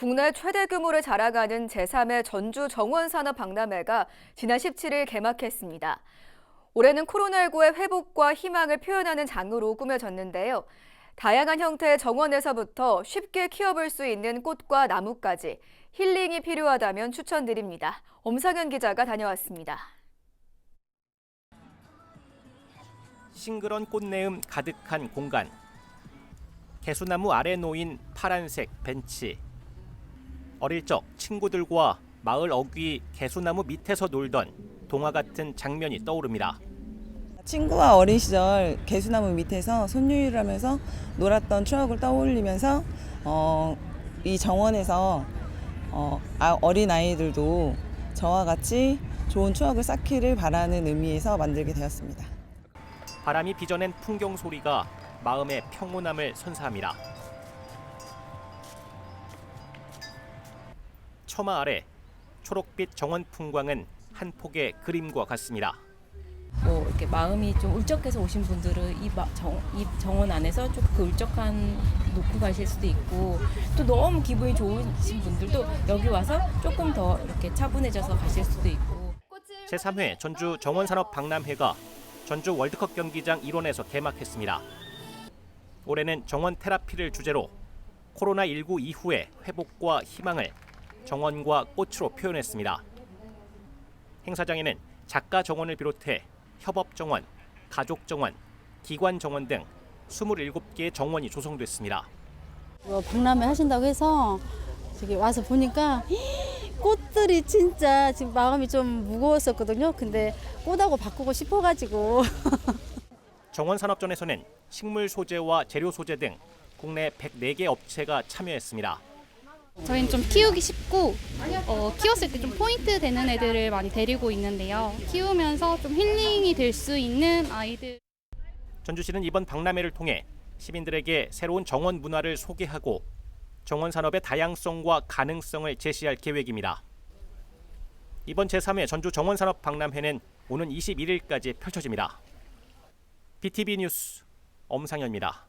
국내 최대 규모를 자랑하는 제3회 전주 정원산업 박람회가 지난 17일 개막했습니다. 올해는 코로나19의 회복과 희망을 표현하는 장으로 꾸며졌는데요. 다양한 형태의 정원에서부터 쉽게 키워볼 수 있는 꽃과 나무까지 힐링이 필요하다면 추천드립니다. 엄상현 기자가 다녀왔습니다. 싱그런 꽃내음 가득한 공간. 개수나무 아래 놓인 파란색 벤치. 어릴 적 친구들과 마을 어귀 개수나무 밑에서 놀던 동화 같은 장면이 떠오릅니다. 친구와 어린 시절 개수나무 밑에서 손유유를 하면서 놀았던 추억을 떠올리면서 어, 이 정원에서 어, 아- 어린 아이들도 저와 같이 좋은 추억을 쌓기를 바라는 의미에서 만들게 되었습니다. 바람이 빚어낸 풍경 소리가 마음의 평온함을 선사합니다. 처마 아래 초록빛 정원 풍광은 한 폭의 그림과 같습니다. 뭐 이렇게 마음이 좀 울적해서 오신 분들은 이, 마- 정, 이 정원 안에서 좀 그 울적한 놓고 가실 수도 있고 또 너무 기분이 좋으신 분들도 여기 와서 조금 더 이렇게 차분해져서 가실 수도 있고 제3회 전주 정원산업 박람회가 전주 월드컵 경기장 일원에서 개막했습니다. 올해는 정원 테라피를 주제로 코로나19 이후의 회복과 희망을 정원과 꽃으로 표현했습니다. 행사장에는 작가 정원을 비롯해 협업 정원, 가족 정원, 기관 정원 등 27개의 정원이 조성됐습니다. 뭐 박람회 하신다고 해서 저기 와서 보니까 꽃들이 진짜 지금 마음이 좀 무거웠었거든요. 근데 꽃하고 바꾸고 싶어가지고 정원산업전에서는 식물 소재와 재료 소재 등 국내 104개 업체가 참여했습니다. 저희는 좀 키우기 쉽고 어, 키웠을 때 좀 포인트 되는 애들을 많이 데리고 있는데요. 키우면서 좀 힐링이 될 수 있는 아이들. 전주시는 이번 박람회를 통해 시민들에게 새로운 정원 문화를 소개하고 정원 산업의 다양성과 가능성을 제시할 계획입니다. 이번 제3회 전주 정원 산업 박람회는 오는 21일까지 펼쳐집니다. BTV 뉴스 엄상현입니다.